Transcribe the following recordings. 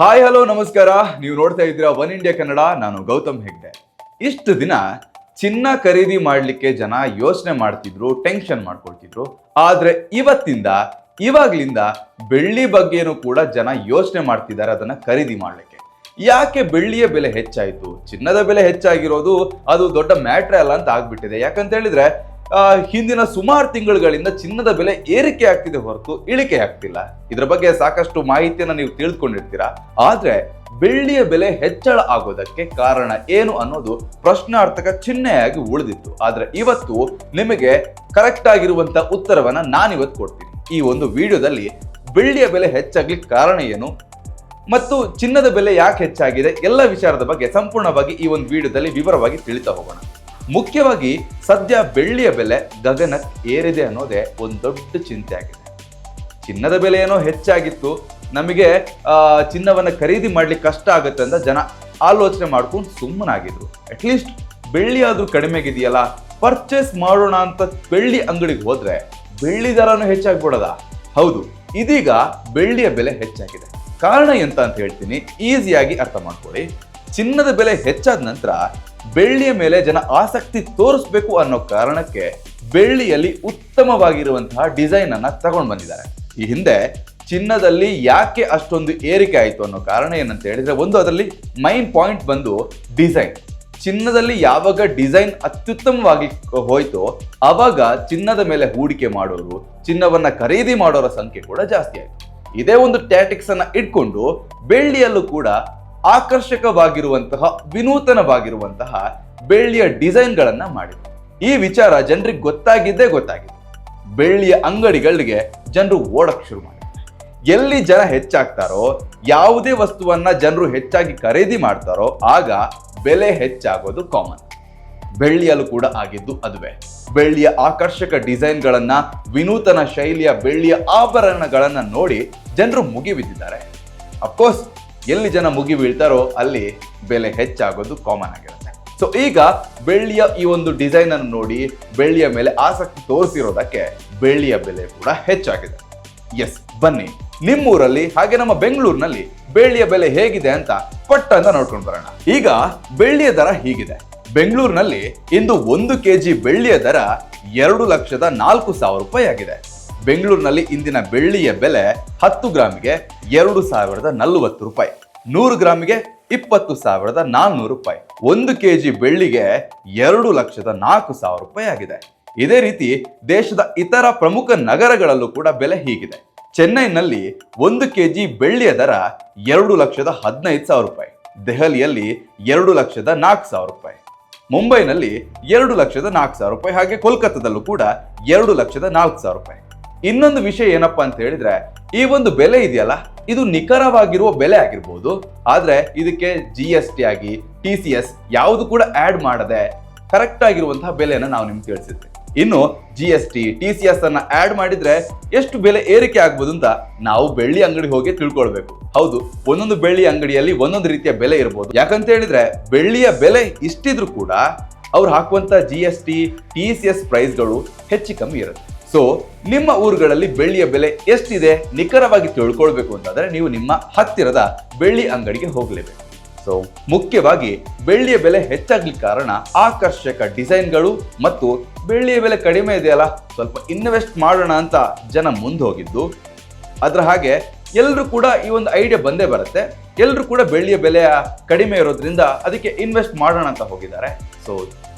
Hi hello ನಮಸ್ಕಾರ. ನೀವು ನೋಡ್ತಾ ಇದ್ದೀರಾ ಒನ್ ಇಂಡಿಯಾ ಕನ್ನಡ, ನಾನು ಗೌತಮ್ ಹೆಗ್ಡೆ. ಇಷ್ಟು ದಿನ ಚಿನ್ನ ಖರೀದಿ ಮಾಡಲಿಕ್ಕೆ ಜನ ಯೋಚನೆ ಮಾಡ್ತಿದ್ರು ಟೆನ್ಷನ್ ಮಾಡ್ಕೊಳ್ತಿದ್ರು. ಆದ್ರೆ ಇವತ್ತಿಂದ, ಇವಾಗ್ಲಿಂದ ಬೆಳ್ಳಿ ಬಗ್ಗೆನೂ ಕೂಡ ಜನ ಯೋಚನೆ ಮಾಡ್ತಿದ್ದಾರೆ ಅದನ್ನ ಖರೀದಿ ಮಾಡ್ಲಿಕ್ಕೆ. ಯಾಕೆ ಬೆಳ್ಳಿಯ ಬೆಲೆ ಹೆಚ್ಚಾಯಿತು? ಚಿನ್ನದ ಬೆಲೆ ಹೆಚ್ಚಾಗಿರೋದು ಅದು ದೊಡ್ಡ ಮ್ಯಾಟ್ರ್ ಅಲ್ಲ ಅಂತ ಆಗ್ಬಿಟ್ಟಿದೆ. ಯಾಕಂತ ಹೇಳಿದ್ರೆ ಹಿಂದಿನ ಸುಮಾರು ತಿಂಗಳುಗಳಿಂದ ಚಿನ್ನದ ಬೆಲೆ ಏರಿಕೆ ಆಗ್ತಿದೆ ಹೊರತು ಇಳಿಕೆ ಆಗ್ತಿಲ್ಲ. ಇದರ ಬಗ್ಗೆ ಸಾಕಷ್ಟು ಮಾಹಿತಿಯನ್ನು ನೀವು ತಿಳಿದುಕೊಂಡಿರ್ತೀರಾ ಆದ್ರೆ ಬೆಳ್ಳಿಯ ಬೆಲೆ ಹೆಚ್ಚಳ ಆಗೋದಕ್ಕೆ ಕಾರಣ ಏನು ಅನ್ನೋದು ಪ್ರಶ್ನಾರ್ಥಕ ಚಿಹ್ನೆಯಾಗಿ ಉಳಿದಿತ್ತು. ಆದ್ರೆ ಇವತ್ತು ನಿಮಗೆ ಕರೆಕ್ಟ್ ಆಗಿರುವಂತ ಉತ್ತರವನ್ನ ನಾನಿವತ್ತು ಕೊಡ್ತೀನಿ. ಈ ಒಂದು ವಿಡಿಯೋದಲ್ಲಿ ಬೆಳ್ಳಿಯ ಬೆಲೆ ಹೆಚ್ಚಾಗ್ಲಿಕ್ಕೆ ಕಾರಣ ಏನು ಮತ್ತು ಚಿನ್ನದ ಬೆಲೆ ಯಾಕೆ ಹೆಚ್ಚಾಗಿದೆ? ಎಲ್ಲ ವಿಚಾರದ ಬಗ್ಗೆ ಸಂಪೂರ್ಣವಾಗಿ ಈ ಒಂದು ವಿಡಿಯೋದಲ್ಲಿ ವಿವರವಾಗಿ ತಿಳಿತಾ ಹೋಗೋಣ. ಮುಖ್ಯವಾಗಿ ಸದ್ಯ ಬೆಳ್ಳಿಯ ಬೆಲೆ ಗಗನ ಏರಿದೆ ಅನ್ನೋದೇ ಒಂದು ದೊಡ್ಡ ಚಿಂತೆ ಆಗಿದೆ ಚಿನ್ನದ ಬೆಲೆ ಏನೋ ಹೆಚ್ಚಾಗಿತ್ತು, ನಮಗೆ ಚಿನ್ನವನ್ನ ಖರೀದಿ ಮಾಡ್ಲಿಕ್ಕೆ ಕಷ್ಟ ಆಗುತ್ತೆ ಅಂತ ಜನ ಆಲೋಚನೆ ಮಾಡ್ಕೊಂಡು ಸುಮ್ಮನಾಗಿದ್ರು. ಅಟ್ಲೀಸ್ಟ್ ಬೆಳ್ಳಿ ಆದ್ರೂ ಕಡಿಮೆಗಿದೆಯಲ್ಲ ಪರ್ಚೇಸ್ ಮಾಡೋಣ ಅಂತ ಬೆಳ್ಳಿ ಅಂಗಡಿಗೆ ಹೋದ್ರೆ ಬೆಳ್ಳಿ ದರನು ಹೆಚ್ಚಾಗ್ಬಿಡದ? ಹೌದು, ಇದೀಗ ಬೆಳ್ಳಿಯ ಬೆಲೆ ಹೆಚ್ಚಾಗಿದೆ. ಕಾರಣ ಎಂತ ಅಂತ ಹೇಳ್ತೀನಿ, ಈಸಿಯಾಗಿ ಅರ್ಥ ಮಾಡ್ಕೊಳ್ಳಿ. ಚಿನ್ನದ ಬೆಲೆ ಹೆಚ್ಚಾದ ನಂತರ ಬೆಳ್ಳಿಯ ಮೇಲೆ ಜನ ಆಸಕ್ತಿ ತೋರಿಸ್ಬೇಕು ಅನ್ನೋ ಕಾರಣಕ್ಕೆ ಬೆಳ್ಳಿಯಲ್ಲಿ ಉತ್ತಮವಾಗಿರುವಂತಹ ಡಿಸೈನ್ ಅನ್ನ ತಗೊಂಡು ಬಂದಿದ್ದಾರೆ. ಈ ಹಿಂದೆ ಚಿನ್ನದಲ್ಲಿ ಯಾಕೆ ಅಷ್ಟೊಂದು ಏರಿಕೆ ಆಯಿತು ಅನ್ನೋ ಕಾರಣ ಏನಂತ ಹೇಳಿದ್ರೆ ಒಂದು ಅದರಲ್ಲಿ ಮೈನ್ ಪಾಯಿಂಟ್ ಬಂದು ಡಿಸೈನ್. ಚಿನ್ನದಲ್ಲಿ ಯಾವಾಗ ಡಿಸೈನ್ ಅತ್ಯುತ್ತಮವಾಗಿ ಹೋಯ್ತೋ ಅವಾಗ ಚಿನ್ನದ ಮೇಲೆ ಹೂಡಿಕೆ ಮಾಡೋರು, ಚಿನ್ನವನ್ನ ಖರೀದಿ ಮಾಡೋರ ಸಂಖ್ಯೆ ಕೂಡ ಜಾಸ್ತಿ ಆಯಿತು. ಇದೇ ಒಂದು ಟ್ಯಾಟಿಕ್ಸ್ ಅನ್ನ ಇಟ್ಕೊಂಡು ಬೆಳ್ಳಿಯಲ್ಲೂ ಕೂಡ ಆಕರ್ಷಕವಾಗಿರುವಂತಹ, ವಿನೂತನವಾಗಿರುವಂತಹ ಬೆಳ್ಳಿಯ ಡಿಸೈನ್ಗಳನ್ನ ಮಾಡಿದ್ರು. ಈ ವಿಚಾರ ಜನರಿಗೆ ಗೊತ್ತಾಗಿದ್ದೇ ಗೊತ್ತಾಗಿದೆ. ಬೆಳ್ಳಿಯ ಅಂಗಡಿಗಳಿಗೆ ಜನರು ಓಡಕ್ ಶುರು ಮಾಡಿದ್ರು. ಎಲ್ಲಿ ಜನ ಹೆಚ್ಚಾಗ್ತಾರೋ, ಯಾವುದೇ ವಸ್ತುವನ್ನ ಜನರು ಹೆಚ್ಚಾಗಿ ಖರೀದಿ ಮಾಡ್ತಾರೋ, ಆಗ ಬೆಲೆ ಹೆಚ್ಚಾಗೋದು ಕಾಮನ್ ಬೆಳ್ಳಿಯಲ್ಲೂ ಕೂಡ ಆಗಿದ್ದು ಅದುವೇ. ಬೆಳ್ಳಿಯ ಆಕರ್ಷಕ ಡಿಸೈನ್ಗಳನ್ನು, ವಿನೂತನ ಶೈಲಿಯ ಬೆಳ್ಳಿಯ ಆಭರಣಗಳನ್ನ ನೋಡಿ ಜನರು ಮುಗಿಬಿದ್ದಿದ್ದಾರೆ. ಅಫ್ಕೋರ್ಸ್ ಎಲ್ಲಿ ಜನ ಮುಗಿ ಬೀಳ್ತಾರೋ ಅಲ್ಲಿ ಬೆಲೆ ಹೆಚ್ಚಾಗೋದು ಕಾಮನ್ ಆಗಿರುತ್ತೆ. ಸೊ ಈಗ ಬೆಳ್ಳಿಯ ಈ ಒಂದು ಡಿಸೈನ್ ಅನ್ನು ನೋಡಿ, ಬೆಳ್ಳಿಯ ಮೇಲೆ ಆಸಕ್ತಿ ತೋರಿಸಿರೋದಕ್ಕೆ ಬೆಳ್ಳಿಯ ಬೆಲೆ ಕೂಡ ಹೆಚ್ಚಾಗಿದೆ. ಎಸ್ ಬನ್ನಿ. ನಿಮ್ಮೂರಲ್ಲಿ ಹಾಗೆ ನಮ್ಮ ಬೆಂಗಳೂರಿನಲ್ಲಿ ಬೆಳ್ಳಿಯ ಬೆಲೆ ಹೇಗಿದೆ ಅಂತ ಪಟ್ಟ ಅಂತ ನೋಡ್ಕೊಂಡು ಬರೋಣ. ಈಗ ಬೆಳ್ಳಿಯ ದರ ಹೀಗಿದೆ. ಬೆಂಗಳೂರಿನಲ್ಲಿ ಇಂದು ಒಂದು ಕೆಜಿ ಬೆಳ್ಳಿಯ ದರ ಎರಡು ಲಕ್ಷದ ನಾಲ್ಕು ಸಾವಿರ ರೂಪಾಯಿ ಆಗಿದೆ. ಬೆಂಗಳೂರಿನಲ್ಲಿ ಇಂದಿನ ಬೆಳ್ಳಿಯ ಬೆಲೆ ಹತ್ತು ಗ್ರಾಮಿಗೆ ಎರಡು ಸಾವಿರದ ನಲವತ್ತು ರೂಪಾಯಿ, ನೂರು ಗ್ರಾಮಿಗೆ ಇಪ್ಪತ್ತು ಸಾವಿರದ ನಾನ್ನೂರು ರೂಪಾಯಿ. ಒಂದು ಕೆಜಿ ಬೆಳ್ಳಿಗೆ ಎರಡು ಲಕ್ಷದ ನಾಲ್ಕು ಸಾವಿರ ರೂಪಾಯಿ ಆಗಿದೆ. ಇದೇ ರೀತಿ ದೇಶದ ಇತರ ಪ್ರಮುಖ ನಗರಗಳಲ್ಲೂ ಕೂಡ ಬೆಲೆ ಹೀಗಿದೆ. ಚೆನ್ನೈನಲ್ಲಿ ಒಂದು ಕೆಜಿ ಬೆಳ್ಳಿಯ ದರ ಎರಡು ಲಕ್ಷದ ಹದಿನೈದು ಸಾವಿರ ರೂಪಾಯಿ, ದೆಹಲಿಯಲ್ಲಿ ಎರಡು ಲಕ್ಷದ ನಾಲ್ಕು ಸಾವಿರ ರೂಪಾಯಿ, ಮುಂಬೈನಲ್ಲಿ ಎರಡು ಲಕ್ಷದ ನಾಲ್ಕು ಸಾವಿರ ರೂಪಾಯಿ ಹಾಗೆ ಕೋಲ್ಕತ್ತಾದಲ್ಲೂ ಕೂಡ ಎರಡು ಲಕ್ಷದ ನಾಲ್ಕು ಸಾವಿರ ರೂಪಾಯಿ. ಇನ್ನೊಂದು ವಿಷಯ ಏನಪ್ಪಾ ಅಂತ ಹೇಳಿದ್ರೆ, ಈ ಒಂದು ಬೆಲೆ ಇದೆಯಲ್ಲ, ಇದು ನಿಖರವಾಗಿರುವ ಬೆಲೆ ಆಗಿರ್ಬೋದು, ಆದ್ರೆ ಇದಕ್ಕೆ ಜಿ ಎಸ್ ಟಿ ಆಗಿ ಟಿ ಸಿ ಎಸ್ ಯಾವುದು ಕೂಡ ಆಡ್ ಮಾಡದೆ ಕರೆಕ್ಟ್ ಆಗಿರುವಂತಹ ಬೆಲೆಯನ್ನು ನಾವು ನಿಮ್ಗೆ ತಿಳಿಸಿದ್ವಿ. ಇನ್ನು G S T T C S ಅನ್ನ ಆಡ್ ಮಾಡಿದ್ರೆ ಎಷ್ಟು ಬೆಲೆ ಏರಿಕೆ ಆಗ್ಬೋದು ಅಂತ ನಾವು ಬೆಳ್ಳಿ ಅಂಗಡಿ ಹೋಗಿ ತಿಳ್ಕೊಳ್ಬೇಕು. ಹೌದು, ಒಂದೊಂದು ಬೆಳ್ಳಿ ಅಂಗಡಿಯಲ್ಲಿ ಒಂದೊಂದು ರೀತಿಯ ಬೆಲೆ ಇರ್ಬೋದು. ಯಾಕಂತ ಹೇಳಿದ್ರೆ ಬೆಳ್ಳಿಯ ಬೆಲೆ ಇಷ್ಟಿದ್ರು ಕೂಡ ಅವ್ರು ಹಾಕುವಂತ G S T T C S ಪ್ರೈಸ್ಗಳು ಹೆಚ್ಚು ಕಮ್ಮಿ ಇರುತ್ತೆ. ಸೊ ನಿಮ್ಮ ಊರುಗಳಲ್ಲಿ ಬೆಳ್ಳಿಯ ಬೆಲೆ ಎಷ್ಟಿದೆ ನಿಖರವಾಗಿ ತಿಳ್ಕೊಳ್ಬೇಕು ಅಂತಂದ್ರೆ ನೀವು ನಿಮ್ಮ ಹತ್ತಿರದ ಬೆಳ್ಳಿ ಅಂಗಡಿಗೆ ಹೋಗಲೇಬೇಕು. ಸೊ ಮುಖ್ಯವಾಗಿ ಬೆಳ್ಳಿಯ ಬೆಲೆ ಹೆಚ್ಚಾಗ್ಲಿಕ್ಕೆ ಕಾರಣ ಆಕರ್ಷಕ ಡಿಸೈನ್ಗಳು ಮತ್ತು ಬೆಳ್ಳಿಯ ಬೆಲೆ ಕಡಿಮೆ ಇದೆಯಲ್ಲ, ಸ್ವಲ್ಪ ಇನ್ವೆಸ್ಟ್ ಮಾಡೋಣ ಅಂತ ಜನ ಮುಂದೆ ಹೋಗಿದ್ದು, ಅದರ ಹಾಗೆ ಎಲ್ಲರೂ ಕೂಡ ಈ ಒಂದು ಐಡಿಯಾ ಬಂದೇ ಬರುತ್ತೆ. ಎಲ್ಲರೂ ಕೂಡ ಬೆಳ್ಳಿಯ ಬೆಲೆ ಕಡಿಮೆ ಇರೋದ್ರಿಂದ ಅದಕ್ಕೆ ಇನ್ವೆಸ್ಟ್ ಮಾಡೋಣ ಅಂತ ಹೋಗಿದ್ದಾರೆ. ಸೊ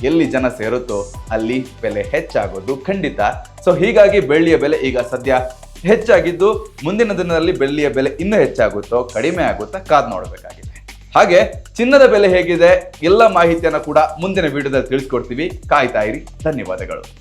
ಎಲ್ಲಿ ಜನ ಸೇರುತ್ತೋ ಅಲ್ಲಿ ಬೆಲೆ ಹೆಚ್ಚಾಗೋದು ಖಂಡಿತ. ಸೊ ಹೀಗಾಗಿ ಬೆಳ್ಳಿಯ ಬೆಲೆ ಈಗ ಸದ್ಯ ಹೆಚ್ಚಾಗಿದ್ದು ಮುಂದಿನ ದಿನದಲ್ಲಿ ಬೆಳ್ಳಿಯ ಬೆಲೆ ಇನ್ನೂ ಹೆಚ್ಚಾಗುತ್ತೋ, ಕಡಿಮೆ ಆಗುತ್ತಾ ಕಾದ್ ನೋಡಬೇಕಾಗಿದೆ. ಹಾಗೆ ಚಿನ್ನದ ಬೆಲೆ ಹೇಗಿದೆ, ಎಲ್ಲ ಮಾಹಿತಿಯನ್ನು ಕೂಡ ಮುಂದಿನ ವಿಡಿಯೋದಲ್ಲಿ ತಿಳಿಸ್ಕೊಡ್ತೀವಿ. ಕಾಯ್ತಾ ಇರಿ, ಧನ್ಯವಾದಗಳು.